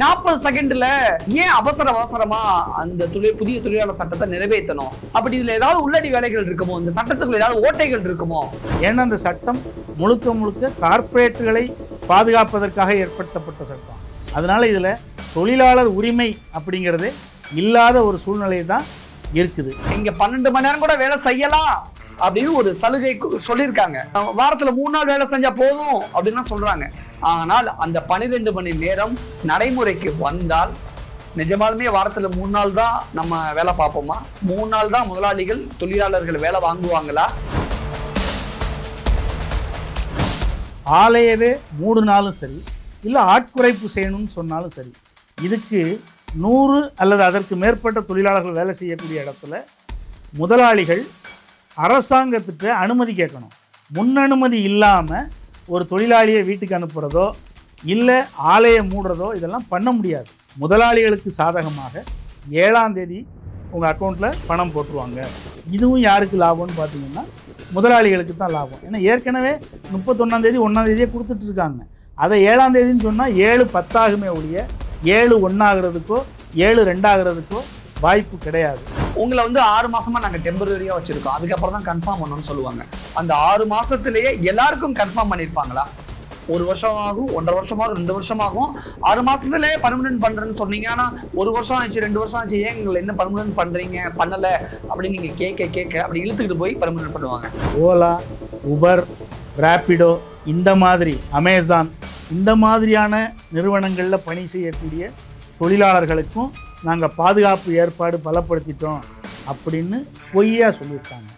நாற்பது செகண்ட்ல ஏன் அவசர அவசரமா அந்த தொழில் புதிய தொழிலாளர் சட்டத்தை நிறைவேற்றணும்? அப்படி இதுல ஏதாவது உள்ளடி வேலைகள் இருக்குமோ? இந்த சட்டத்துக்குள்ள ஏதாவது ஓட்டைகள் இருக்குமோ? ஏன்னா அந்த சட்டம் முழுக்க முழுக்க கார்ப்பரேட்டுகளை பாதுகாப்பதற்காக ஏற்படுத்தப்பட்ட சட்டம். அதனால இதில் தொழிலாளர் உரிமை அப்படிங்கிறது இல்லாத ஒரு சூழ்நிலை தான் இருக்குது. இங்க பன்னெண்டு மணி நேரம் கூட வேலை செய்யலாம் அப்படின்னு ஒரு சலுகை சொல்லியிருக்காங்க. வாரத்துல மூணு நாள் வேலை செஞ்சா போதும் அப்படின்னு சொல்றாங்க. ஆனால் அந்த பன்னிரெண்டு மணி நேரம் நடைமுறைக்கு வந்தால் நிஜமாலுமே வாரத்தில் மூணு நாள் தான் நம்ம வேலை பார்ப்போமா? மூணு நாள் தான் முதலாளிகள் தொழிலாளர்கள் வேலை வாங்குவாங்களா? ஆலையவே மூடினாலும் சரி இல்லை ஆட்குறைப்பு செய்யணும்னு சொன்னாலும் சரி இதுக்கு நூறு அல்லது அதற்கு மேற்பட்ட தொழிலாளர்கள் வேலை செய்யக்கூடிய இடத்துல முதலாளிகள் அரசாங்கத்திட்ட அனுமதி கேட்கணும். முன் அனுமதி இல்லாமல் ஒரு தொழிலாளியை வீட்டுக்கு அனுப்புகிறதோ இல்லை ஆலையை மூடுறதோ இதெல்லாம் பண்ண முடியாது. முதலாளிகளுக்கு சாதகமாக ஏழாம் தேதி உங்கள் அக்கௌண்ட்டில் பணம் போட்டுருவாங்க. இதுவும் யாருக்கு லாபம்னு பார்த்தீங்கன்னா முதலாளிகளுக்கு தான் லாபம். ஏன்னா ஏற்கனவே முப்பத்தொன்னாம் தேதி ஒன்றாம் தேதியே அதை ஏழாம் தேதின்னு சொன்னால் ஏழு பத்தாகுமே ஒழிய ஏழு ஒன்றாகிறதுக்கோ ஏழு ரெண்டாகிறதுக்கோ வாய்ப்பு கிடையாது. உங்களை வந்து ஆறு மாசமா நாங்க டெம்பரரியா வச்சிருக்கோம். அதுக்கப்புறம் தான் கன்ஃபார்ம் பண்ணணும்னு சொல்லுவாங்க. அந்த ஆறு மாசத்திலேயே எல்லாருக்கும் கன்ஃபார்ம் பண்ணிருப்பாங்களா? ஒரு வருஷம் ஆகும் ஒன்றரை வருஷம் ஆகும் ரெண்டு வருஷம் ஆகும். ஆறு மாசத்துலயே பர்மனன்ட் பண்றேன்னு சொன்னீங்க. ஆனா ஒரு வருஷம் ஆச்சு ரெண்டு வருஷம் ஆச்சு ஏன் எங்களை என்ன பர்மனன்ட் பண்றீங்க? பண்ணல. அப்படின்னு நீங்க கேட்க கேட்க அப்படி இழுத்துக்கிட்டு போய் பர்மனன்ட் பண்ணுவாங்க. ஓலா உபர் ரேப்பிடோ இந்த மாதிரி அமேசான் இந்த மாதிரியான நிறுவனங்களில் பணி செய்யக்கூடிய தொழிலாளர்களுக்கும் நாங்கள் பாதுகாப்பு ஏற்பாடு பலப்படுத்திட்டோம் அப்படின்னு பொய்யா சொல்லியிருக்காங்க.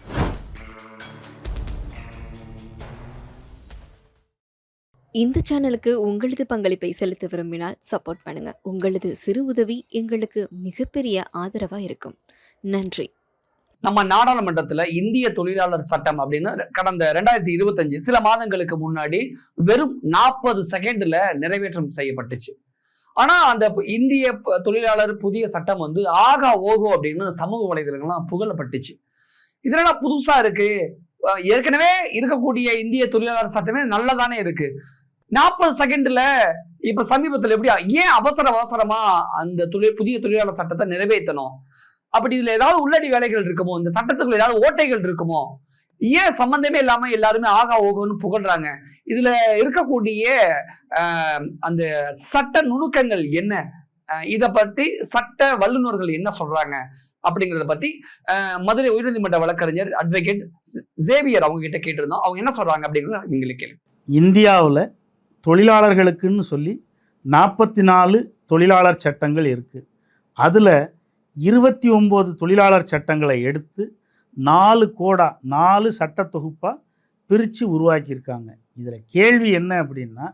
இந்த சேனலுக்கு உங்களது பங்களிப்பை செலுத்த விரும்பினால் சப்போர்ட் பண்ணுங்க. உங்களது சிறு உதவி எங்களுக்கு மிகப்பெரிய ஆதரவா இருக்கும். நன்றி. நம்ம நாடாளுமன்றத்துல இந்திய தொழிலாளர் சட்டம் அப்படின்னு கடந்த ரெண்டாயிரத்தி இருபத்தஞ்சு சில மாதங்களுக்கு முன்னாடி வெறும் நாற்பது செகண்ட்ல நிறைவேற்றம் செய்யப்பட்டுச்சு. ஆனா அந்த இந்திய தொழிலாளர் புதிய சட்டம் வந்து ஆகா ஓகோ அப்படின்னு சமூக வலைதளங்கள்லாம் புகழப்பட்டுச்சு. இதெல்லாம் புதுசா இருக்கு. ஏற்கனவே இருக்கக்கூடிய இந்திய தொழிலாளர் சட்டமே நல்லதானே இருக்கு. நாற்பது செகண்ட்ல இப்ப சமீபத்தில் எப்படி ஏன் அவசர அவசரமா அந்த தொழில் புதிய தொழிலாளர் சட்டத்தை நிறைவேற்றணும்? அப்படி இதுல ஏதாவது உள்ளடி வேலைகள் இருக்குமோ? இந்த சட்டத்துக்குள்ள ஏதாவது ஓட்டைகள் இருக்குமோ? ஏன் சம்பந்தமே இல்லாம எல்லாருமே ஆகா ஓகோன்னு புகழ்றாங்க. இதுல இருக்கக்கூடிய அந்த சட்ட நுணுக்கங்கள் என்ன? இதை பற்றி சட்ட வல்லுநர்கள் என்ன சொல்றாங்க? அப்படிங்கிறத பத்தி மதுரை உயர்நீதிமன்ற வழக்கறிஞர் அட்வொகேட் ஜேவியர் அவங்க கிட்ட கேட்டிருந்தோம். அவங்க என்ன சொல்றாங்க அப்படிங்கிறது நீங்களே கேள்வி இந்தியாவில் தொழிலாளர்களுக்குன்னு சொல்லி நாற்பத்தி நாலு தொழிலாளர் சட்டங்கள் இருக்குது அதில் இருபத்தி ஒம்பது தொழிலாளர் சட்டங்களை எடுத்து நாலு கோடா நாலு சட்ட தொகுப்பாக பிரித்து உருவாக்கியிருக்காங்க. இதில் கேள்வி என்ன அப்படின்னா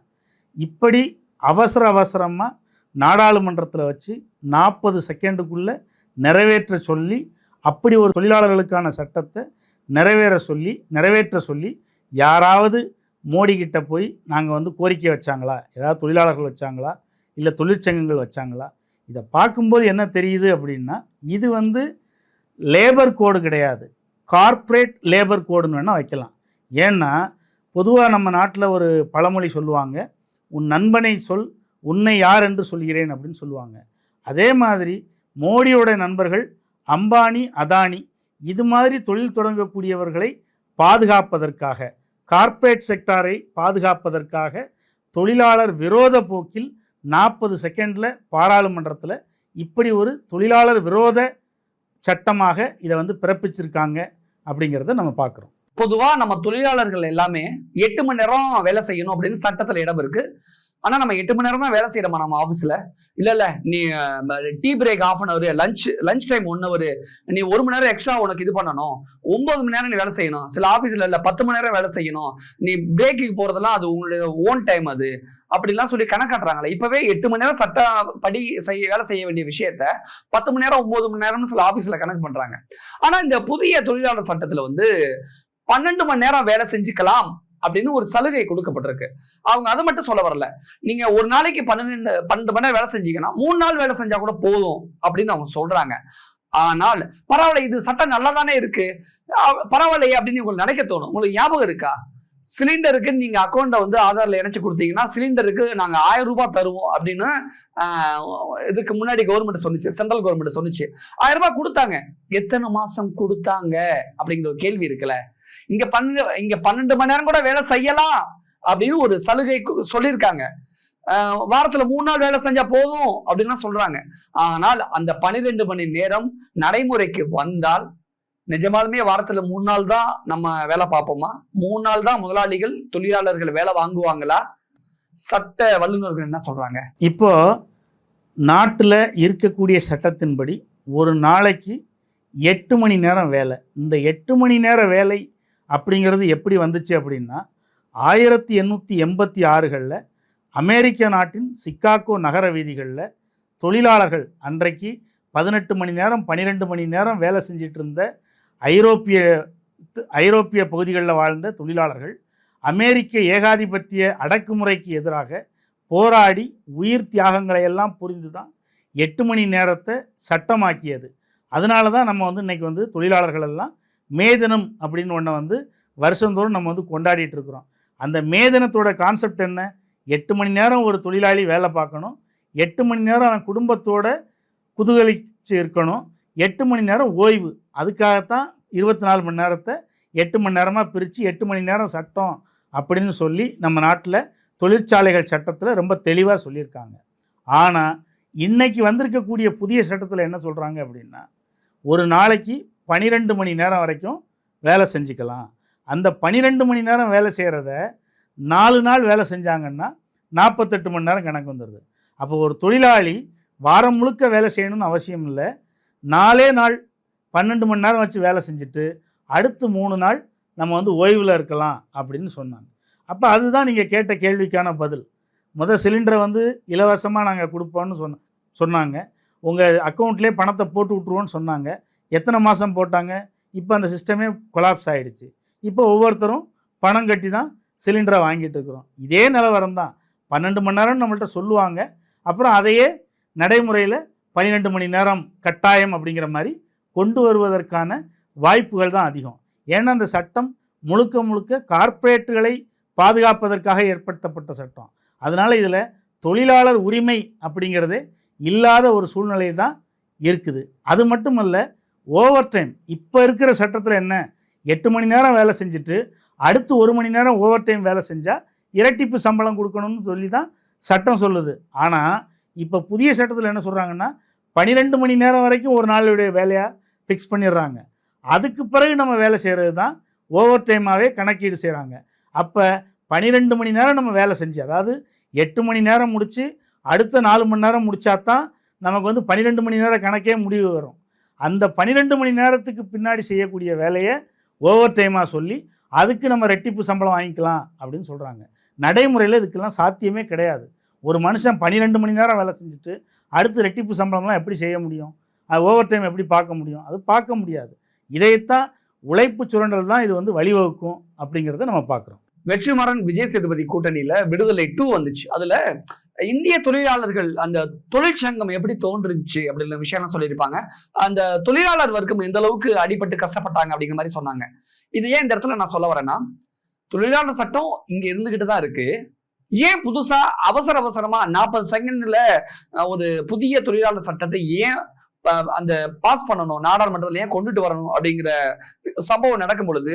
இப்படி அவசர அவசரமாக நாடாளுமன்றத்தில் வச்சு நாற்பது செகண்டுக்குள்ளே நிறைவேற்ற சொல்லி அப்படி ஒரு தொழிலாளர்களுக்கான சட்டத்தை நிறைவேற சொல்லி நிறைவேற்ற சொல்லி யாராவது மோடி கிட்ட போய் நாங்கள் வந்து கோரிக்கை வச்சாங்களா? ஏதாவது தொழிலாளர்கள் வச்சாங்களா? இல்லை தொழிற்சங்கங்கள் வச்சாங்களா? இதை பார்க்கும்போது என்ன தெரியுது அப்படின்னா இது வந்து லேபர் கோடு கிடையாது. கார்ப்பரேட் லேபர் கோடுன்னு வேணால் வைக்கலாம். ஏன்னா பொதுவாக நம்ம நாட்டில் ஒரு பழமொழி சொல்லுவாங்க உன் நண்பனை சொல் உன்னை யார் என்று சொல்கிறேன் அப்படின்னு சொல்லுவாங்க. அதே மாதிரி மோடியோட நண்பர்கள் அம்பானி அதானி இது மாதிரி தொழில் தொடங்கக்கூடியவர்களை பாதுகாப்பதற்காக கார்ப்பரேட் செக்டாரை பாதுகாப்பதற்காக தொழிலாளர் விரோத போக்கில் நாற்பது செகண்டில் பாராளுமன்றத்தில் இப்படி ஒரு தொழிலாளர் விரோத சட்டமாக இதை வந்து பிறப்பிச்சிருக்காங்க அப்படிங்கிறத நம்ம பார்க்குறோம். பொதுவாக நம்ம தொழிலாளர்கள் எல்லாமே எட்டு மணி நேரம் வேலை செய்யணும் அப்படின்னு சட்டத்தில் இடம் இருக்கு. ஆனால் நம்ம எட்டு மணி நேரம் தான் வேலை செய்யறோமா? நம்ம ஆஃபீஸில் இல்லை இல்லை. நீ tea break of an hour lunch lunch time one hour நீ ஒரு மணி நேரம் எக்ஸ்ட்ரா உனக்கு இது பண்ணணும். ஒன்பது மணி நேரம் நீ வேலை செய்யணும். சில ஆஃபீஸில் இல்லை பத்து மணி நேரம் வேலை செய்யணும். நீ பிரேக்குக்கு போகிறதெல்லாம் அது உங்களுடைய ஓன் டைம் அது. அப்படிலாம் சொல்லி கணக்காட்டுறாங்களே இப்பவே எட்டு மணி நேரம் சட்டப்படி செய்ய வேலை செய்ய வேண்டிய விஷயத்த பத்து மணி நேரம் ஒன்பது மணி நேரம்னு சில ஆஃபீஸில் கணக்கு பண்ணுறாங்க ஆனால் இந்த புதிய தொழிலாளர் சட்டத்தில் வந்து பன்னெண்டு மணி நேரம் வேலை செஞ்சுக்கலாம் அப்படின்னு ஒரு சலுகை கொடுக்கப்பட்டிருக்கு. அவங்க அதை மட்டும் சொல்ல வரல. நீங்க ஒரு நாளைக்கு பன்னெண்டு பன்னெண்டு மணி நேரம் வேலை செஞ்சீங்கன்னா மூணு நாள் வேலை செஞ்சா கூட போதும் அப்படின்னு அவங்க சொல்றாங்க. ஆனால் பரவாயில்ல இது சட்டம் நல்லா தானே இருக்கு பரவாயில்லையே அப்படின்னு உங்களுக்கு நினைக்க தோணும். உங்களுக்கு ஞாபகம் இருக்கா? சிலிண்டருக்கு நீங்க அக்கௌண்ட்டை வந்து ஆதார்ல இணைச்சு கொடுத்தீங்கன்னா சிலிண்டருக்கு நாங்க ஆயிரம் ரூபாய் தருவோம் அப்படின்னு இதுக்கு முன்னாடி கவர்மெண்ட் சொன்னிச்சு சென்ட்ரல் கவர்மெண்ட் சொன்னிச்சு. ஆயிரம் ரூபாய் கொடுத்தாங்க. எத்தனை மாசம் கொடுத்தாங்க? அப்படிங்கிற ஒரு கேள்வி இருக்குல்ல. இங்க பன்னெண்டு இங்க பன்னெண்டு மணி நேரம் கூட வேலை செய்யலாம் அப்படின்னு ஒரு சலுகை சொல்லியிருக்காங்க. ஆஹ், வாரத்துல மூணு நாள் வேலை செஞ்சா போதும் அப்படின்லாம் சொல்றாங்க. ஆனால் அந்த பனிரெண்டு மணி நேரம் நடைமுறைக்கு வந்தால் நிஜமாலுமே வாரத்துல மூணு நாள் தான் நம்ம வேலை பார்ப்போமா? மூணு நாள் தான் முதலாளிகள் தொழிலாளர்கள் வேலை வாங்குவாங்களா? சட்ட வல்லுநர்கள் என்ன சொல்றாங்க? இப்போ நாட்டில் இருக்கக்கூடிய சட்டத்தின்படி ஒரு நாளைக்கு எட்டு மணி நேரம் வேலை. இந்த எட்டு மணி நேர வேலை அப்படிங்கிறது எப்படி வந்துச்சு அப்படின்னா ஆயிரத்தி எண்ணூற்றி எண்பத்தி ஆறுகளில் அமெரிக்க நாட்டின் சிக்காகோ நகர வீதிகளில் தொழிலாளர்கள் அன்றைக்கு பதினெட்டு மணி நேரம் பன்னிரெண்டு மணி நேரம் வேலை செஞ்சிட்டு இருந்த ஐரோப்பிய ஐரோப்பிய பகுதிகளில் வாழ்ந்த தொழிலாளர்கள் அமெரிக்க ஏகாதிபத்திய அடக்குமுறைக்கு எதிராக போராடி உயிர் தியாகங்களை எல்லாம் புரிந்து தான் எட்டு மணி நேரத்தை சட்டமாக்கியது. அதனால தான் நம்ம வந்து இன்றைக்கி வந்து தொழிலாளர்கள் எல்லாம் மே தினம் அப்படின்னு ஒன்றை வந்து வருஷந்தோறும் நம்ம வந்து கொண்டாடிட்டு இருக்கிறோம். அந்த மே தினத்தோட கான்செப்ட் என்ன? எட்டு மணி நேரம் ஒரு தொழிலாளி வேலை பார்க்கணும். எட்டு மணி நேரம் அவன் குடும்பத்தோட குதூகலிச்சு இருக்கணும். எட்டு மணி நேரம் ஓய்வு. அதுக்காகத்தான் இருபத்தி நாலு மணி நேரத்தை எட்டு மணி நேரமாக பிரித்து எட்டு மணி நேரம் சட்டம் அப்படின்னு சொல்லி நம்ம நாட்டில் தொழிற்சாலைகள் சட்டத்தில் ரொம்ப தெளிவாக சொல்லியிருக்காங்க. ஆனால் இன்றைக்கி வந்திருக்கக்கூடிய புதிய சட்டத்தில் என்ன சொல்கிறாங்க அப்படின்னா ஒரு நாளைக்கு பனிரெண்டு மணி நேரம் வரைக்கும் வேலை செஞ்சுக்கலாம். அந்த பனிரெண்டு மணி நேரம் வேலை செய்கிறத நாலு நாள் வேலை செஞ்சாங்கன்னா நாற்பத்தெட்டு மணி நேரம் கணக்கு வந்துடுது அப்போ ஒரு தொழிலாளி வாரம் முழுக்க வேலை செய்யணும்னு அவசியம் இல்லை. நாலே நாள் பன்னெண்டு மணி நேரம் வச்சு வேலை செஞ்சுட்டு அடுத்து மூணு நாள் நம்ம வந்து ஓய்வில் இருக்கலாம் அப்படின்னு சொன்னாங்க. அப்போ அதுதான் நீங்கள் கேட்ட கேள்விக்கான பதில். முதல் சிலிண்டரை வந்து இலவசமாக நாங்கள் கொடுப்போம்னு சொன்ன சொன்னாங்க. உங்கள் அக்கௌண்ட்லேயே பணத்தை போட்டு விட்ருவோன்னு சொன்னாங்க. எத்தனை மாதம் போட்டாங்க? இப்போ அந்த சிஸ்டமே கொலாப்ஸ் ஆகிடுச்சு இப்போ ஒவ்வொருத்தரும் பணம் கட்டி தான் சிலிண்டரை வாங்கிட்டு இருக்கிறோம். இதே நிலவரம் தான். பன்னெண்டு மணி நேரம் நம்மள்கிட்ட சொல்லுவாங்க. அப்புறம் அதையே நடைமுறையில் பன்னிரெண்டு மணி நேரம் கட்டாயம் அப்படிங்கிற மாதிரி கொண்டு வருவதற்கான வாய்ப்புகள் தான் அதிகம். ஏன்னா அந்த சட்டம் முழுக்க முழுக்க கார்ப்பரேட்டுகளை பாதுகாப்பதற்காக ஏற்படுத்தப்பட்ட சட்டம். அதனால் இதில் தொழிலாளர் உரிமை அப்படிங்கிறதே இல்லாத ஒரு சூழ்நிலை தான் இருக்குது. அது மட்டுமல்ல ஓவர் டைம் இப்போ இருக்கிற சட்டத்தில் என்ன? எட்டு மணி நேரம் வேலை செஞ்சுட்டு அடுத்து ஒரு மணி நேரம் ஓவர் டைம் வேலை செஞ்சால் இரட்டிப்பு சம்பளம் கொடுக்கணும்னு சொல்லி தான் சட்டம் சொல்லுது. ஆனால் இப்போ புதிய சட்டத்தில் என்ன சொல்கிறாங்கன்னா பன்னிரெண்டு மணி நேரம் வரைக்கும் ஒரு நாளுடைய வேலையாக ஃபிக்ஸ் பண்ணிடுறாங்க. அதுக்கு பிறகு நம்ம வேலை செய்கிறது தான் ஓவர் டைமாகவே கணக்கீடு செய்கிறாங்க அப்போ பன்னிரெண்டு மணி நேரம் நம்ம வேலை செஞ்சு அதாவது எட்டு மணி நேரம் முடித்து அடுத்த நாலு மணி நேரம் முடித்தா தான் நமக்கு வந்து பன்னிரெண்டு மணி நேரம் கணக்கே முடிவு வரும். அந்த பன்னிரெண்டு மணி நேரத்துக்கு பின்னாடி செய்யக்கூடிய வேலையை ஓவர் டைமாக சொல்லி அதுக்கு நம்ம ரெட்டிப்பு சம்பளம் வாங்கிக்கலாம் அப்படின்னு சொல்கிறாங்க நடைமுறையில் இதுக்கெல்லாம் சாத்தியமே கிடையாது. ஒரு மனுஷன் பன்னிரெண்டு மணி நேரம் வேலை செஞ்சுட்டு அடுத்து ரெட்டிப்பு சம்பளம்லாம் எப்படி செய்ய முடியும்? அது ஓவர் டைம் எப்படி பார்க்க முடியும்? அது பார்க்க முடியாது. இதைத்தான் உழைப்பு சுரண்டல் தான் இது வந்து வழிவகுக்கும் அப்படிங்கிறத நம்ம பார்க்குறோம். வெற்றிமாறன் விஜய் சேதுபதி கூட்டணியில விடுதலை டூ வந்துச்சு. அதுல இந்திய தொழிலாளர்கள் அந்த தொழிற்சங்கம் எப்படி தோன்றுச்சு அப்படின்ற விஷயம்லாம் சொல்லியிருப்பாங்க. அந்த தொழிலாளர் வர்க்கம் எந்த அளவுக்கு அடிபட்டு கஷ்டப்பட்டாங்க அப்படிங்கிற மாதிரி சொன்னாங்க. இது ஏன் இந்த இடத்துல நான் சொல்ல வரேன்னா தொழிலாளர் சட்டம் இங்க இருந்துகிட்டு தான் இருக்கு. ஏன் புதுசா அவசர அவசரமா நாற்பது செகண்ட்ல ஒரு புதிய தொழிலாளர் சட்டத்தை ஏன் அந்த பாஸ் பண்ணணும் நாடாளுமன்றத்தில் ஏன் கொண்டுட்டு வரணும் அப்படிங்கிற சம்பவம் நடக்கும் பொழுது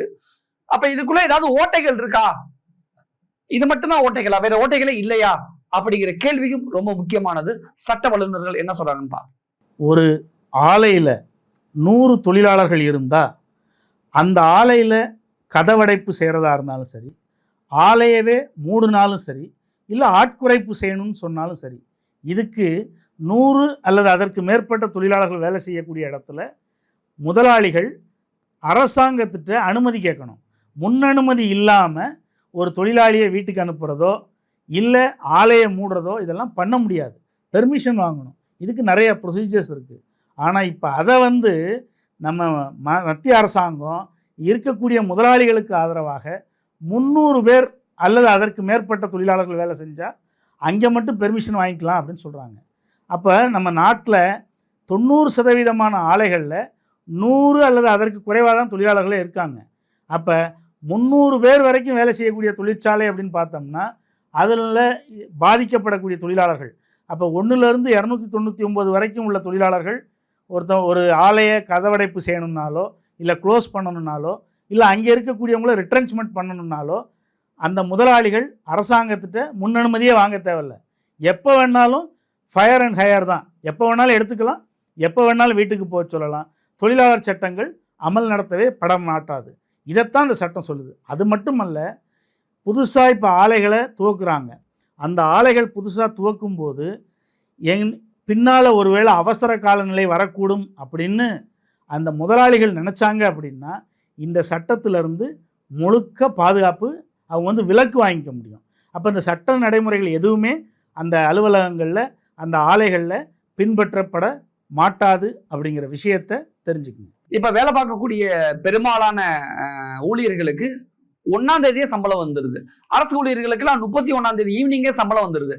அப்ப இதுக்குள்ள ஏதாவது ஓட்டைகள் இருக்கா? இது மட்டும்தான் ஓட்டைகளா? வேற ஓட்டைகளே இல்லையா? அப்படிங்கிற கேள்வியும் ரொம்ப முக்கியமானது. சட்ட வல்லுநர்கள் என்ன சொல்றாங்கன்னு ஒரு ஆலையில் நூறு தொழிலாளர்கள் இருந்தால் அந்த ஆலையில் கதவடைப்பு செய்கிறதா இருந்தாலும் சரி ஆலையவே மூடுனாலும் சரி இல்லை ஆட்குறைப்பு செய்யணும்னு சொன்னாலும் சரி இதுக்கு நூறு அல்லது அதற்கு மேற்பட்ட தொழிலாளர்கள் வேலை செய்யக்கூடிய இடத்துல முதலாளிகள் அரசாங்கத்திட்ட அனுமதி கேட்கணும். முன்னனுமதி இல்லாமல் ஒரு தொழிலாளியை வீட்டுக்கு அனுப்புகிறதோ இல்லை ஆலையை மூடுறதோ இதெல்லாம் பண்ண முடியாது. பெர்மிஷன் வாங்கணும். இதுக்கு நிறைய ப்ரொசீஜர்ஸ் இருக்குது ஆனால் இப்போ அதை வந்து நம்ம ம மத்திய அரசாங்கம் இருக்கக்கூடிய முதலாளிகளுக்கு ஆதரவாக முந்நூறு பேர் அல்லது அதற்கு மேற்பட்ட தொழிலாளர்கள் வேலை செஞ்சால் அங்கே மட்டும் பெர்மிஷன் வாங்கிக்கலாம் அப்படின்னு சொல்கிறாங்க அப்போ நம்ம நாட்டில் தொண்ணூறு சதவீதமான ஆலைகளில் நூறு அல்லது அதற்கு குறைவாக தான் தொழிலாளர்களே இருக்காங்க. அப்போ முந்நூறு பேர் வரைக்கும் வேலை செய்யக்கூடிய தொழிற்சாலை அப்படின்னு பார்த்தோம்னா அதில் பாதிக்கப்படக்கூடிய தொழிலாளர்கள். அப்போ ஒன்றுலேருந்து இரநூத்தி தொண்ணூற்றி ஒம்பது வரைக்கும் உள்ள தொழிலாளர்கள் ஒருத்த ஒரு ஆலையை கதவடைப்பு செய்யணுன்னாலோ இல்லை க்ளோஸ் பண்ணணுன்னாலோ இல்லை அங்கே இருக்கக்கூடியவங்கள ரிட்ரென்ச்மெண்ட் பண்ணணுன்னாலோ அந்த முதலாளிகள் அரசாங்கத்திட்ட முன்னனுமதியே வாங்க தேவையில்ல. எப்போ வேணாலும் ஃபயர் அண்ட் ஹையர் தான். எப்போ வேணாலும் எடுத்துக்கலாம் எப்போ வேணாலும் வீட்டுக்கு போக சொல்லலாம். தொழிலாளர் சட்டங்கள் அமல் நடத்தவே படம் மாட்டாது. இதைத்தான் இந்த சட்டம் சொல்லுது. அது மட்டுமல்ல புதுசாக இப்போ ஆலைகளை துவக்குறாங்க. அந்த ஆலைகள் புதுசாக துவக்கும் போது எங் பின்னால் ஒருவேளை அவசர காலநிலை வரக்கூடும் அப்படின்னு அந்த முதலாளிகள் நினச்சாங்க அப்படின்னா இந்த சட்டத்திலிருந்து முழுக்க பாதுகாப்பு அவங்க வந்து விலக்கு வாங்கிக்க முடியும். அப்போ இந்த சட்ட நடைமுறைகள் எதுவுமே அந்த அலுவலகங்களில் அந்த ஆலைகளில் பின்பற்றப்பட மாட்டாது அப்படிங்கிற விஷயத்தை தெரிஞ்சுக்கணும். இப்போ வேலை பார்க்கக்கூடிய பெரும்பாலான ஊழியர்களுக்கு ஒன்னாம் தேதியே சம்பளம் வந்துடுது அரசு ஊழியர்களுக்கெல்லாம் முப்பத்தி ஒன்னாம் தேதி ஈவினிங்கே சம்பளம் வந்துடுது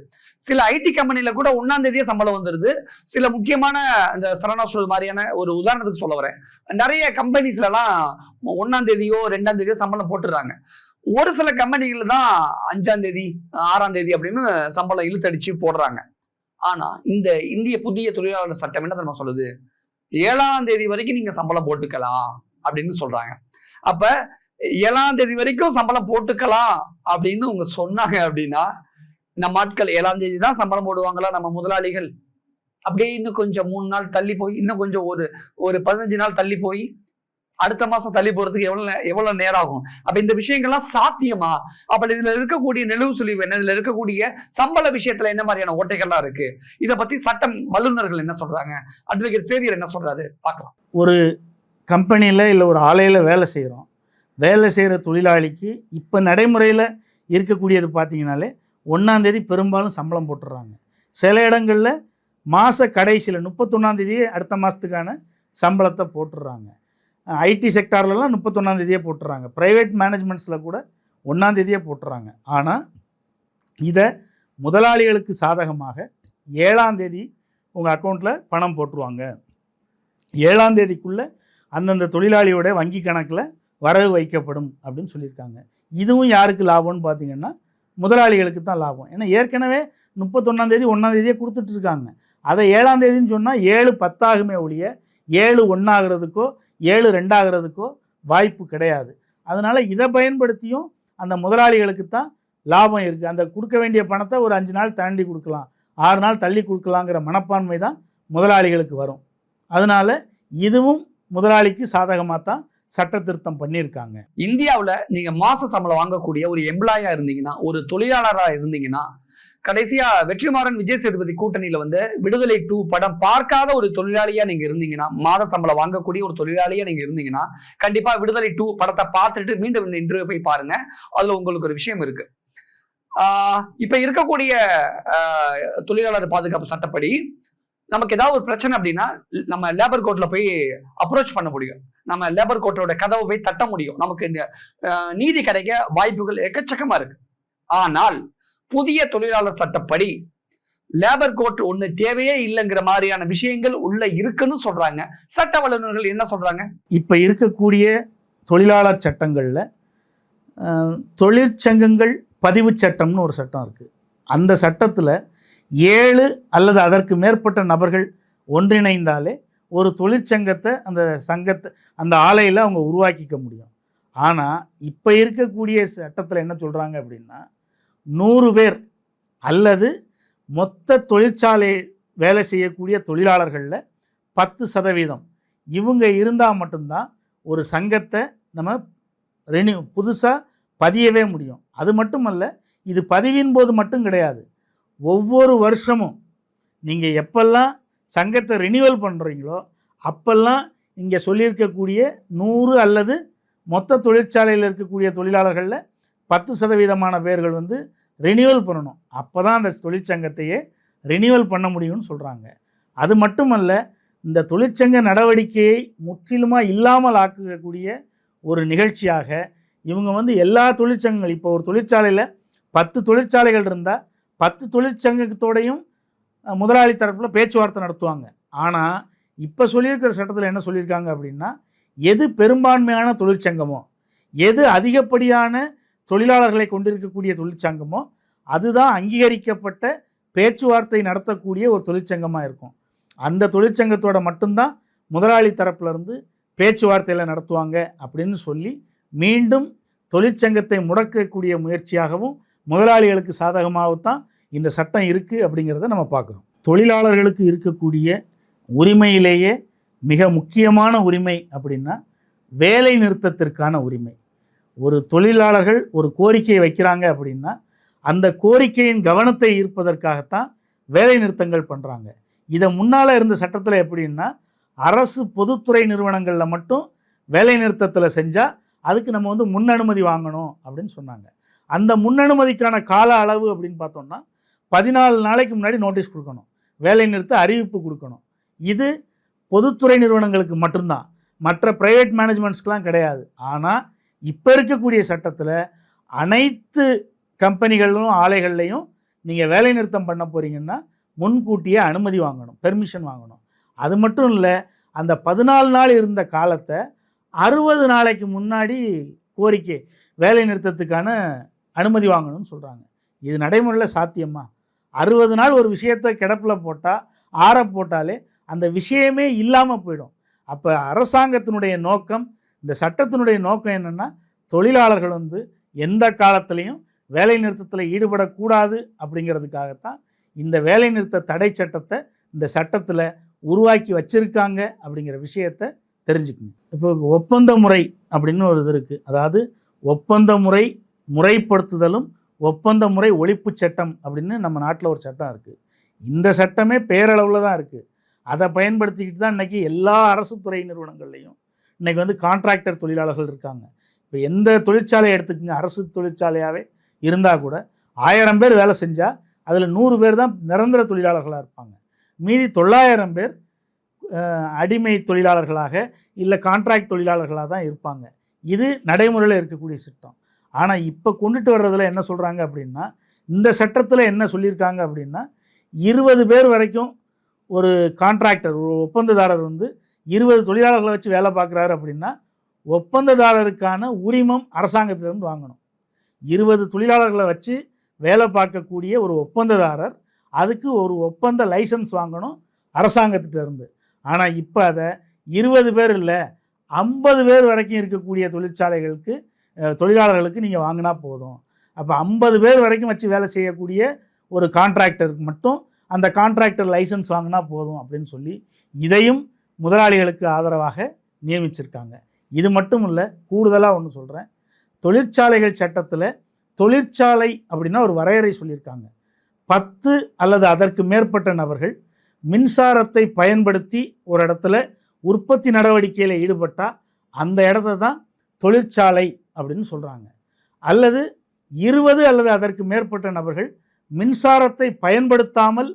சில ஐடி கம்பெனியில் கூட ஒன்னாம் தேதியே சம்பளம் வந்துருது. சில முக்கியமான இந்த சரணா ஸ்டோர் மாதிரியான ஒரு உதாரணத்துக்கு சொல்ல வரேன். நிறைய கம்பெனிஸ்லலாம் ஒன்னாம் தேதியோ ரெண்டாம் தேதியோ சம்பளம் போட்டுடுறாங்க. ஒரு சில கம்பெனிகள் தான் அஞ்சாம் தேதி ஆறாம் தேதி அப்படின்னு சம்பளம் இழுத்தடிச்சு போடுறாங்க. ஆனா இந்த இந்திய புதிய தொழிலாளர் சட்டம் என்ன நம்ம சொல்லுது? ஏழாம் தேதி வரைக்கும் நீங்க சம்பளம் போட்டுக்கலாம் அப்படின்னு சொல்றாங்க. அப்ப ஏழாம் தேதி வரைக்கும் சம்பளம் போட்டுக்கலாம் அப்படின்னு உங்க சொன்னாங்க அப்படின்னா நம்ம ஆட்கள் ஏழாம் தேதி தான் சம்பளம் போடுவாங்களா நம்ம முதலாளிகள்? அப்படியே இன்னும் கொஞ்சம் மூணு நாள் தள்ளி போய் இன்னும் கொஞ்சம் ஒரு ஒரு பதினஞ்சு நாள் தள்ளி போய் அடுத்த மாசம் தள்ளி போறதுக்கு எவ்வளவு எவ்வளவு நேரம் ஆகும் அப்ப இந்த விஷயங்கள்லாம் சாத்தியமா? அப்ப இதுல இருக்கக்கூடிய நிலவு சுழிவு என்ன? இதுல இருக்கக்கூடிய சம்பள விஷயத்துல என்ன மாதிரியான ஓட்டைகள்லாம் இருக்கு? இதை பத்தி சட்டம் வல்லுநர்கள் என்ன சொல்றாங்க? அட்வொகேட் சேவியர் என்ன சொல்றாரு? பார்க்கலாம். ஒரு கம்பெனியில் இல்லை ஒரு ஆலையில் வேலை செய்கிறோம் வேலை செய்கிற தொழிலாளிக்கு இப்போ நடைமுறையில் இருக்கக்கூடியது பார்த்தீங்கனாலே ஒன்றாந்தேதி பெரும்பாலும் சம்பளம் போட்டுடுறாங்க சில இடங்களில் மாத கடைசியில் முப்பத்தொன்னாந்தேதியே அடுத்த மாதத்துக்கான சம்பளத்தை போட்டுடுறாங்க ஐடி செக்டார்லலாம் முப்பத்தொன்னாந்தேதியே போட்டுறாங்க. ப்ரைவேட் மேனேஜ்மெண்ட்ஸில் கூட ஒன்றாந்தேதியே போட்டுறாங்க. ஆனால் இதை முதலாளிகளுக்கு சாதகமாக ஏழாம் தேதி உங்கள் அக்கௌண்ட்டில் பணம் போட்டுருவாங்க. ஏழாம் தேதிக்குள்ளே அந்தந்த தொழிலாளியோட வங்கி கணக்கில் வரவு வைக்கப்படும் அப்படின்னு சொல்லியிருக்காங்க. இதுவும் யாருக்கு லாபம்னு பார்த்தீங்கன்னா முதலாளிகளுக்கு தான் லாபம். ஏன்னா ஏற்கனவே முப்பத்தொன்னாந்தேதி ஒன்றாந்தேதியே கொடுத்துட்ருக்காங்க அதை ஏழாம் தேதின்னு சொன்னால் ஏழு பத்தாகுமே ஒழிய ஏழு ஒன்றாகிறதுக்கோ ஏழு ரெண்டாகிறதுக்கோ வாய்ப்பு கிடையாது. அதனால் இதை பயன்படுத்தியும் அந்த முதலாளிகளுக்கு தான் லாபம் இருக்குது அந்த கொடுக்க வேண்டிய பணத்தை ஒரு அஞ்சு நாள் தாண்டி கொடுக்கலாம். ஆறு நாள் தள்ளி கொடுக்கலாங்கிற மனப்பான்மை தான் முதலாளிகளுக்கு வரும். அதனால் இதுவும் முதலாளிக்கு சாதகமாக தான் சட்ட திருத்தம் பண்ணியிருக்காங்க. இந்தியாவில் நீங்கள் மாச சம்பளம் வாங்கக்கூடிய ஒரு எம்ப்ளாயாக இருந்தீங்கன்னா ஒரு தொழிலாளராக இருந்தீங்கன்னா கடைசியா வெற்றிமாறன் விஜய் சேதுபதி கூட்டணியில வந்து விடுதலை டூ படம் பார்க்காத ஒரு தொழிலாளியா நீங்க இருந்தீங்கன்னா மாத சம்பளம் வாங்கக்கூடிய ஒரு தொழிலாளியா நீங்க இருந்தீங்கன்னா கண்டிப்பா விடுதலை டூ படத்தை பார்த்துட்டு மீண்டும் இந்த இன்டர்வியூ போய் பாருங்க. அதுல உங்களுக்கு ஒரு விஷயம் இருக்கு. ஆஹ் இப்ப இருக்கக்கூடிய ஆஹ், தொழிலாளர் பாதுகாப்பு சட்டப்படி நமக்கு ஏதாவது ஒரு பிரச்சனை அப்படின்னா நம்ம லேபர் கோர்ட்ல போய் அப்ரோச் பண்ண முடியும். நம்ம லேபர் கோர்ட்டோட கதவை போய் தட்ட முடியும். நமக்கு நீதி கிடைக்க வாய்ப்புகள் எக்கச்சக்கமா இருக்கு. ஆனால் புதிய தொழிலாளர் சட்டப்படி லேபர் கோர்ட் ஒன்று தேவையே இல்லைங்கிற மாதிரியான விஷயங்கள் உள்ள இருக்குன்னு சொல்றாங்க. சட்ட வல்லுநர்கள் என்ன சொல்றாங்க? இப்போ இருக்கக்கூடிய தொழிலாளர் சட்டங்களில் தொழிற்சங்கங்கள் பதிவு சட்டம்னு ஒரு சட்டம் இருக்குது அந்த சட்டத்தில் ஏழு அல்லது அதற்கு மேற்பட்ட நபர்கள் ஒன்றிணைந்தாலே ஒரு தொழிற்சங்கத்தை அந்த சங்கத்தை அந்த ஆலையில் அவங்க உருவாக்கிக்க முடியும். ஆனால் இப்போ இருக்கக்கூடிய சட்டத்தில் என்ன சொல்கிறாங்க அப்படின்னா நூறு பேர் அல்லது மொத்த தொழிற்சாலை வேலை செய்யக்கூடிய தொழிலாளர்களில் பத்து சதவீதம். இவங்க இருந்தால் மட்டும்தான் ஒரு சங்கத்தை நம்ம ரெனியூ புதுசாக பதியவே முடியும். அது மட்டுமல்ல இது பதிவின் போது மட்டும் கிடையாது. ஒவ்வொரு வருஷமும் நீங்கள் எப்பெல்லாம் சங்கத்தை ரினியூவல் பண்ணுறீங்களோ அப்பெல்லாம் இங்கே சொல்லியிருக்கக்கூடிய நூறு அல்லது மொத்த தொழிற்சாலையில் இருக்கக்கூடிய தொழிலாளர்களில் பத்து சதவீதமான பேர்கள் வந்து ரினியூவல் பண்ணணும். அப்போ தான் அந்த தொழிற்சங்கத்தையே ரினியூவல் பண்ண முடியும்னு சொல்கிறாங்க அது மட்டுமல்ல இந்த தொழிற்சங்க நடவடிக்கையை முற்றிலுமாக இல்லாமல் ஆக்கக்கூடிய ஒரு நிகழ்ச்சியாக இவங்க வந்து எல்லா தொழிற்சங்கங்கள் இப்போ ஒரு தொழிற்சாலையில் பத்து தொழிற்சாலைகள் இருந்தால் பத்து தொழிற்சங்கத்தோடையும் முதலாளி தரப்பில் பேச்சுவார்த்தை நடத்துவாங்க. ஆனால் இப்போ சொல்லியிருக்கிற சட்டத்தில் என்ன சொல்லியிருக்காங்க அப்படின்னா எது பெரும்பான்மையான தொழிற்சங்கமோ எது அதிகப்படியான தொழிலாளர்களை கொண்டிருக்கக்கூடிய தொழிற்சங்கமோ அதுதான் அங்கீகரிக்கப்பட்ட பேச்சுவார்த்தை நடத்தக்கூடிய ஒரு தொழிற்சங்கமாக இருக்கும். அந்த தொழிற்சங்கத்தோட மட்டும்தான் முதலாளி தரப்புலருந்து பேச்சுவார்த்தையில் நடத்துவாங்க அப்படின்னு சொல்லி மீண்டும் தொழிற்சங்கத்தை முடக்கக்கூடிய முயற்சியாகவும் முதலாளிகளுக்கு சாதகமாகத்தான் இந்த சட்டம் இருக்குது அப்படிங்கிறத நம்ம பார்க்குறோம். தொழிலாளர்களுக்கு இருக்கக்கூடிய உரிமையிலேயே மிக முக்கியமான உரிமை அப்படின்னா வேலை நிறுத்தத்திற்கான உரிமை. ஒரு தொழிலாளர்கள் ஒரு கோரிக்கையை வைக்கிறாங்க அப்படின்னா அந்த கோரிக்கையின் கவனத்தை ஈர்ப்பதற்காகத்தான் வேலை நிறுத்தங்கள் பண்ணுறாங்க இதை முன்னால் இருந்த சட்டத்தில் எப்படின்னா அரசு பொதுத்துறை நிறுவனங்களில் மட்டும் வேலை நிறுத்தத்தில் செஞ்சால் அதுக்கு நம்ம வந்து முன் அனுமதி வாங்கணும் அப்படின்னு சொன்னாங்க. அந்த முன் அனுமதிக்கான கால அளவு அப்படின்னு பார்த்தோம்னா பதினாலு நாளைக்கு முன்னாடி நோட்டீஸ் கொடுக்கணும். வேலை நிறுத்த அறிவிப்பு கொடுக்கணும். இது பொதுத்துறை நிறுவனங்களுக்கு மட்டும்தான். மற்ற ப்ரைவேட் மேனேஜ்மெண்ட்ஸ்க்கெலாம் கிடையாது. ஆனால் இப்போ இருக்கக்கூடிய சட்டத்தில் அனைத்து கம்பெனிகளும் ஆலைகள்லையும் நீங்கள் வேலை நிறுத்தம் பண்ண போகிறீங்கன்னா முன்கூட்டியே அனுமதி வாங்கணும் பெர்மிஷன் வாங்கணும். அது மட்டும் இல்லை அந்த பதினாலு நாள் இருந்த காலத்தை அறுபது நாளைக்கு முன்னாடி கோரிக்கை வேலை நிறுத்தத்துக்கான அனுமதி வாங்கணும்னு சொல்கிறாங்க இது நடைமுறையில் சாத்தியமா? அறுபது நாள் ஒரு விஷயத்தை கிடப்பில் போட்டால் ஆற போட்டாலே அந்த விஷயமே இல்லாமல் போயிடும். அப்போ அரசாங்கத்தினுடைய நோக்கம் இந்த சட்டத்தினுடைய நோக்கம் என்னென்னா தொழிலாளர்கள் வந்து எந்த காலத்துலேயும் வேலை நிறுத்தத்தில் ஈடுபடக்கூடாது அப்படிங்கிறதுக்காகத்தான் இந்த வேலை நிறுத்த தடை சட்டத்தை இந்த சட்டத்தில் உருவாக்கி வச்சுருக்காங்க அப்படிங்கிற விஷயத்தை தெரிஞ்சுக்கணும். இப்போ ஒப்பந்த முறை அப்படின்னு ஒரு இது இருக்குது அதாவது ஒப்பந்த முறை முறைப்படுத்துதலும் ஒப்பந்த முறை ஒழிப்பு சட்டம் அப்படின்னு நம்ம நாட்டில் ஒரு சட்டம் இருக்குது இந்த சட்டமே பேரளவில் தான் இருக்குது அதை பயன்படுத்திக்கிட்டு தான் இன்றைக்கி எல்லா அரசு துறை நிறுவனங்கள்லையும் இன்றைக்கி வந்து கான்ட்ராக்டர் தொழிலாளர்கள் இருக்காங்க. இப்போ எந்த தொழிற்சாலையை எடுத்துக்கங்க அரசு தொழிற்சாலையாகவே இருந்தால் கூட ஆயிரம் பேர் வேலை செஞ்சால் அதில் நூறு பேர் தான் நிரந்தர தொழிலாளர்களாக இருப்பாங்க. மீதி தொள்ளாயிரம் பேர் அடிமை தொழிலாளர்களாக இல்லை கான்ட்ராக்ட் தொழிலாளர்களாக தான் இருப்பாங்க. இது நடைமுறையில் இருக்கக்கூடிய சட்டம். ஆனால் இப்போ கொண்டுட்டு வர்றதில் என்ன சொல்கிறாங்க அப்படின்னா இந்த சட்டத்தில் என்ன சொல்லியிருக்காங்க அப்படின்னா இருபது பேர் வரைக்கும் ஒரு கான்ட்ராக்டர் ஒரு ஒப்பந்ததாரர் வந்து இருபது தொழிலாளர்களை வச்சு வேலை பார்க்குறாரு அப்படின்னா ஒப்பந்ததாரருக்கான உரிமம் அரசாங்கத்திலிருந்து வாங்கணும். இருபது தொழிலாளர்களை வச்சு வேலை பார்க்கக்கூடிய ஒரு ஒப்பந்ததாரர் அதுக்கு ஒரு ஒப்பந்த லைசன்ஸ் வாங்கணும் அரசாங்கத்திட்டருந்து. ஆனால் இப்போ அதை இருபது பேர் இல்லை ஐம்பது பேர் வரைக்கும் இருக்கக்கூடிய தொழிற்சாலைகளுக்கு தொழிலாளர்களுக்கு நீங்கள் வாங்கினா போதும். அப்போ ஐம்பது பேர் வரைக்கும் வச்சு வேலை செய்யக்கூடிய ஒரு கான்ட்ராக்டருக்கு மட்டும் அந்த கான்ட்ராக்டர் லைசன்ஸ் வாங்கினா போதும் அப்படின்னு சொல்லி இதையும் முதலாளிகளுக்கு ஆதரவாக நியமிச்சிருக்காங்க. இது மட்டும் இல்லை கூடுதலாக ஒன்று சொல்கிறேன் தொழிற்சாலைகள் சட்டத்தில் தொழிற்சாலை அப்படின்னா ஒரு வரையறை சொல்லியிருக்காங்க. பத்து அல்லது அதற்கு மேற்பட்ட நபர்கள் மின்சாரத்தை பயன்படுத்தி ஒரு இடத்துல உற்பத்தி நடவடிக்கையில் ஈடுபட்டால் அந்த இடத்த தான் தொழிற்சாலை அப்படின்னு சொல்கிறாங்க அல்லது இருபது அல்லது அதற்கு மேற்பட்ட நபர்கள் மின்சாரத்தை பயன்படுத்தாமல்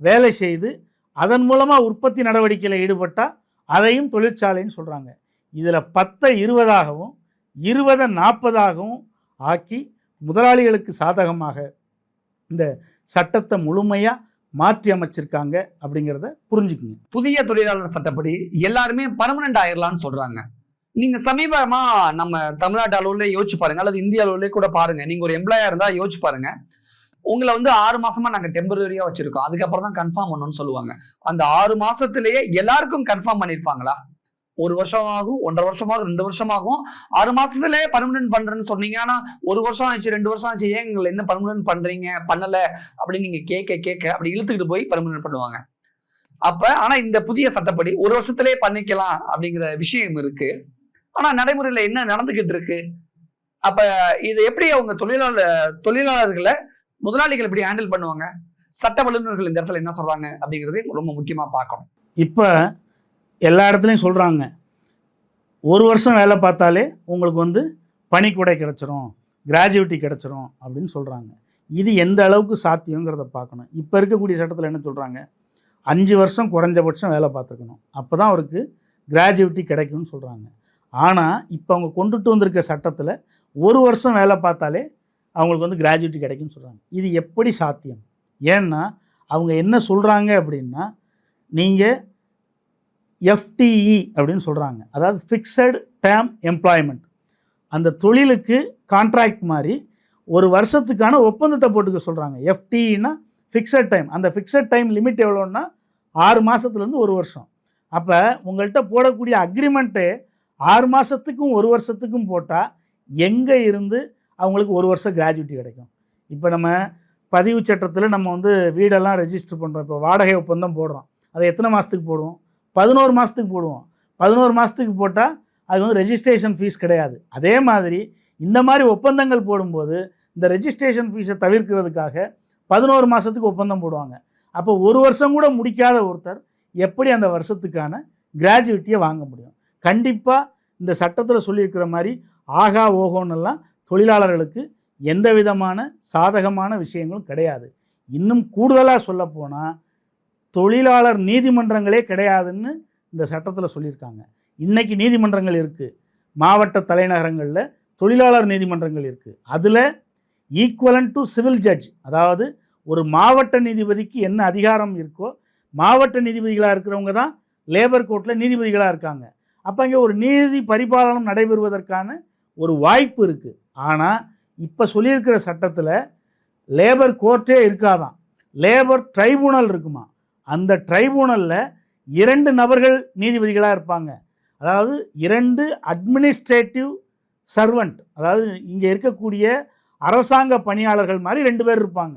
வேலை செய்து அதன் மூலமாக உற்பத்தி நடவடிக்கையில் ஈடுபட்டால் அதையும் தொழிற்சாலைன்னு சொல்கிறாங்க இதில் பத்தை இருபதாகவும் இருபதை நாற்பதாகவும் ஆக்கி முதலாளிகளுக்கு சாதகமாக இந்த சட்டத்தை முழுமையாக மாற்றி அமைச்சிருக்காங்க அப்படிங்கிறத புரிஞ்சுக்குங்க. புதிய தொழிலாளர் சட்டப்படி எல்லாருமே பர்மனெண்ட் ஆயிடலாம்னு சொல்கிறாங்க நீங்கள் சமீபமாக நம்ம தமிழ்நாட்டு அளவுல யோசிச்சு பாருங்கள் அல்லது இந்திய அளவுலேயே கூட பாருங்கள் நீங்கள் ஒரு எம்ப்ளாயாக இருந்தால் யோசிச்சு பாருங்கள் உங்களை வந்து ஆறு மாசமா நாங்க டெம்பரரியா வச்சிருக்கோம். அதுக்கப்புறம் தான் கன்ஃபார்ம் பண்ணணும்னு சொல்லுவாங்க. அந்த ஆறு மாசத்திலேயே எல்லாருக்கும் கன்ஃபார்ம் பண்ணிருப்பாங்களா? ஒரு வருஷம் ஆகும் ஒன்றரை வருஷம் ஆகும் ரெண்டு வருஷம் ஆகும். ஆறு மாசத்துலயே பர்மனன்ட் பண்றேன்னு சொன்னீங்க. ஆனா ஒரு வருஷம் ஆச்சு ரெண்டு வருஷம் ஆச்சு ஏன் எங்களை என்ன பர்மனன்ட் பண்றீங்க? பண்ணல. அப்படின்னு நீங்க கேட்க கேட்க அப்படி இழுத்துக்கிட்டு போய் பர்மனன்ட் பண்ணுவாங்க. அப்ப ஆனா இந்த புதிய சட்டப்படி ஒரு வருஷத்திலே பண்ணிக்கலாம் அப்படிங்கிற விஷயம் இருக்கு. ஆனா நடைமுறையில என்ன நடந்துகிட்டு இருக்கு? அப்ப இது எப்படி அவங்க தொழிலாளர் தொழிலாளர்களை முதலாளிகள் எப்படி ஹேண்டில் பண்ணுவாங்க. சட்ட வல்லுநர்கள் இந்த இடத்துல என்ன சொல்கிறாங்க அப்படிங்கிறதே ரொம்ப முக்கியமாக பார்க்கணும். இப்போ எல்லா இடத்துலையும் சொல்கிறாங்க ஒரு வருஷம் வேலை பார்த்தாலே உங்களுக்கு வந்து பணிக்கூடை கிடச்சிரும் கிராஜுவிட்டி கிடச்சிரும் அப்படின்னு சொல்கிறாங்க இது எந்த அளவுக்கு சாத்தியங்கிறத பார்க்கணும். இப்போ இருக்கக்கூடிய சட்டத்தில் என்ன சொல்கிறாங்க அஞ்சு வருஷம் குறைஞ்சபட்சம் வேலை பார்த்துருக்கணும் அப்போ தான் அவருக்கு கிராஜுவிட்டி கிடைக்கும்னு சொல்கிறாங்க ஆனால் இப்போ அவங்க கொண்டுட்டு வந்திருக்க சட்டத்தில் ஒரு வருஷம் வேலை பார்த்தாலே அவங்களுக்கு வந்து கிராஜுவிட்டி கிடைக்கும்னு சொல்கிறாங்க இது எப்படி சாத்தியம்? ஏன்னா அவங்க என்ன சொல்கிறாங்க அப்படின்னா நீங்கள் எஃப்டிஇ அப்படின்னு சொல்கிறாங்க அதாவது ஃபிக்ஸடு டேம் எம்ப்ளாய்மெண்ட் அந்த தொழிலுக்கு கான்ட்ராக்ட் மாதிரி ஒரு வருஷத்துக்கான ஒப்பந்தத்தை போட்டுக்க சொல்கிறாங்க எஃப்டிஇனா ஃபிக்ஸட் டைம் அந்த ஃபிக்ஸட் டைம் லிமிட் எவ்வளோன்னா ஆறு மாதத்துலேருந்து ஒரு வருஷம். அப்போ உங்கள்கிட்ட போடக்கூடிய அக்ரிமெண்ட்டு ஆறு மாதத்துக்கும் ஒரு வருஷத்துக்கும் போட்டால் எங்கே இருந்து அவங்களுக்கு ஒரு வருஷம் கிராஜுவிட்டி கிடைக்கும். இப்போ நம்ம பதிவு சட்டத்தில் நம்ம வந்து வீடெல்லாம் ரெஜிஸ்டர் பண்ணுறோம் இப்போ வாடகை ஒப்பந்தம் போடுறோம். அதை எத்தனை மாதத்துக்கு போடுவோம்? பதினோரு மாதத்துக்கு போடுவோம். பதினோரு மாதத்துக்கு போட்டால் அது வந்து ரெஜிஸ்ட்ரேஷன் ஃபீஸ் கிடையாது. அதே மாதிரி இந்த மாதிரி ஒப்பந்தங்கள் போடும்போது இந்த ரெஜிஸ்ட்ரேஷன் ஃபீஸை தவிர்க்கிறதுக்காக பதினோரு மாதத்துக்கு ஒப்பந்தம் போடுவாங்க. அப்போ ஒரு வருஷம் கூட முடிக்காத ஒருத்தர் எப்படி அந்த வருஷத்துக்கான கிராஜுவிட்டியை வாங்க முடியும்? கண்டிப்பாக இந்த சட்டத்தில் சொல்லியிருக்கிற மாதிரி ஆகா ஓகோன்னெல்லாம் தொழிலாளர்களுக்கு எந்த விதமான சாதகமான விஷயங்களும் கிடையாது. இன்னும் கூடுதலாக சொல்லப்போனால் தொழிலாளர் நீதிமன்றங்களே கிடையாதுன்னு இந்த சட்டத்தில் சொல்லியிருக்காங்க. இன்றைக்கி நீதிமன்றங்கள் இருக்குது மாவட்ட தலைநகரங்களில் தொழிலாளர் நீதிமன்றங்கள் இருக்குது அதில் ஈக்குவலன் டு சிவில் ஜட்ஜ் அதாவது ஒரு மாவட்ட நீதிபதிக்கு என்ன அதிகாரம் இருக்கோ மாவட்ட நீதிபதிகளாக இருக்கிறவங்க தான் லேபர் கோர்ட்டில் நீதிபதிகளாக இருக்காங்க. அப்போ இங்கே ஒரு நீதி பரிபாலனம் நடைபெறுவதற்கான ஒரு வாய்ப்பு இருக்குது ஆனால் இப்போ சொல்லியிருக்கிற சட்டத்தில் லேபர் கோர்ட்டே இருக்காதான். லேபர் ட்ரைபூனல் இருக்குமா? அந்த ட்ரைபூனலில் இரண்டு நபர்கள் நீதிபதிகளாக இருப்பாங்க. அதாவது இரண்டு அட்மினிஸ்ட்ரேட்டிவ் சர்வெண்ட் அதாவது இங்கே இருக்கக்கூடிய அரசாங்க பணியாளர்கள் மாதிரி ரெண்டு பேர் இருப்பாங்க.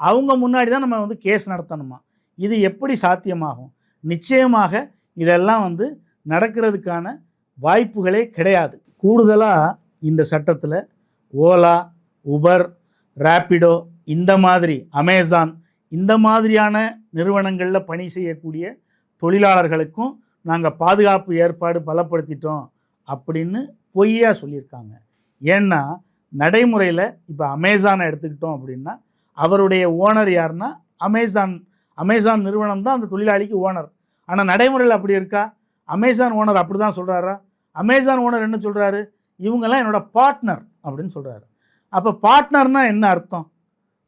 அவங்க முன்னாடி தான் நம்ம வந்து கேஸ் நடத்தணுமா? இது எப்படி சாத்தியமாகும்? நிச்சயமாக இதெல்லாம் வந்து நடக்கிறதுக்கான வாய்ப்புகளே கிடையாது. கூடுதலாக இந்த சட்டத்தில் ஓலா உபர் ரேப்பிடோ இந்த மாதிரி அமேசான் இந்த மாதிரியான நிறுவனங்களில் பணி செய்யக்கூடிய தொழிலாளர்களுக்கும் நாங்கள் பாதுகாப்பு ஏற்பாடு பலப்படுத்திட்டோம் அப்படின்னு பொய்யா சொல்லியிருக்காங்க. ஏன்னா நடைமுறையில் இப்போ அமேசானை எடுத்துக்கிட்டோம் அப்படின்னா அவருடைய ஓனர் யாருன்னா அமேசான் அமேசான் நிறுவனம் தான் அந்த தொழிலாளிக்கு ஓனர். ஆனால் நடைமுறையில் அப்படி இருக்கா? அமேசான் ஓனர் அப்படி தான் சொல்கிறாரா அமேசான் ஓனர் என்ன சொல்கிறாரு இவங்கெல்லாம் என்னோட பார்ட்னர். அப்படின்னு சொல்கிறாரு அப்போ பார்ட்னர்னா என்ன அர்த்தம்?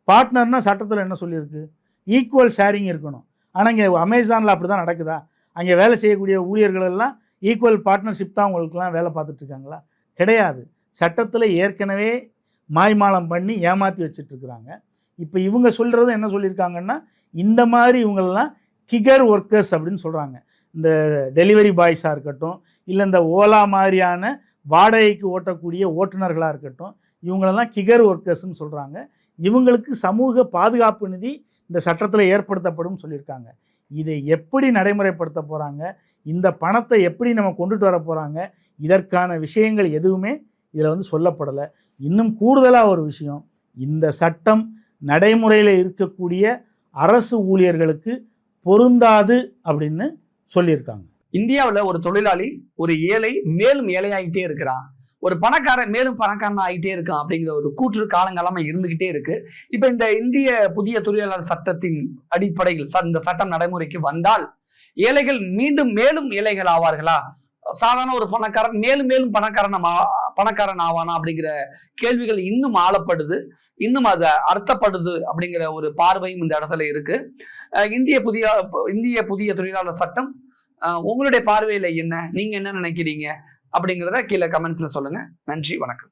பார்ட்னர்னால் சட்டத்தில் என்ன சொல்லியிருக்கு? ஈக்குவல் ஷேரிங் இருக்கணும். ஆனால் இங்கே அமேசானில் அப்படி தான் நடக்குதா? அங்கே வேலை செய்யக்கூடிய ஊழியர்கள் எல்லாம் ஈக்குவல் பார்ட்னர்ஷிப் தான் உங்களுக்குலாம் வேலை பார்த்துட்ருக்காங்களா கிடையாது. சட்டத்தில் ஏற்கனவே மாய்மாலம் பண்ணி ஏமாற்றி வச்சிட்ருக்குறாங்க இப்போ இவங்க சொல்கிறது என்ன சொல்லியிருக்காங்கன்னா இந்த மாதிரி இவங்களெல்லாம் கிகர் ஒர்க்கர்ஸ் அப்படின்னு சொல்கிறாங்க இந்த டெலிவரி பாய்ஸாக இருக்கட்டும் இல்லை இந்த ஓலா மாதிரியான வாடகைக்கு ஓட்டக்கூடிய ஓட்டுநர்களாக இருக்கட்டும் இவங்களெல்லாம் கிகர் ஒர்க்கர்ஸ்ன்னு சொல்கிறாங்க இவங்களுக்கு சமூக பாதுகாப்பு நிதி இந்த சட்டத்தில் ஏற்படுத்தப்படும் சொல்லியிருக்காங்க. இதை எப்படி நடைமுறைப்படுத்த போகிறாங்க இந்த பணத்தை எப்படி நம்ம கொண்டுட்டு வர போகிறாங்க இதற்கான விஷயங்கள் எதுவுமே இதில் வந்து சொல்லப்படலை. இன்னும் கூடுதலாக ஒரு விஷயம் இந்த சட்டம் நடைமுறையில் இருக்கக்கூடிய அரசு ஊழியர்களுக்கு பொருந்தாது அப்படின்னு சொல்லியிருக்காங்க. இந்தியாவில் ஒரு தொழிலாளி ஒரு ஏழை மேலும் ஏழையாகிட்டே இருக்கிறான். ஒரு பணக்காரன் மேலும் பணக்காரன் ஆகிட்டே இருக்கான் அப்படிங்கிற ஒரு கூற்று காலங்காலமாக இருந்துகிட்டே இருக்கு. இப்போ இந்த இந்திய புதிய தொழிலாளர் சட்டத்தின் அடிப்படையில் ச- இந்த சட்டம் நடைமுறைக்கு வந்தால் ஏழைகள் மீண்டும் மேலும் ஏழைகள் ஆவார்களா? சாதாரண ஒரு பணக்காரன் மேலும் மேலும் பணக்காரன் பணக்காரன் ஆவானா அப்படிங்கிற கேள்விகள் இன்னும் ஆளப்படுது இன்னும் அது அர்த்தப்படுது அப்படிங்கிற ஒரு பார்வையும் இந்த இடத்துல இருக்கு. இந்திய புதிய இந்திய புதிய தொழிலாளர் சட்டம் உங்களுடைய பார்வையில் என்ன? நீங்கள் என்ன நினைக்கிறீங்க? அப்படிங்கிறத கீழே கமெண்ட்ஸில் சொல்லுங்கள் நன்றி வணக்கம்.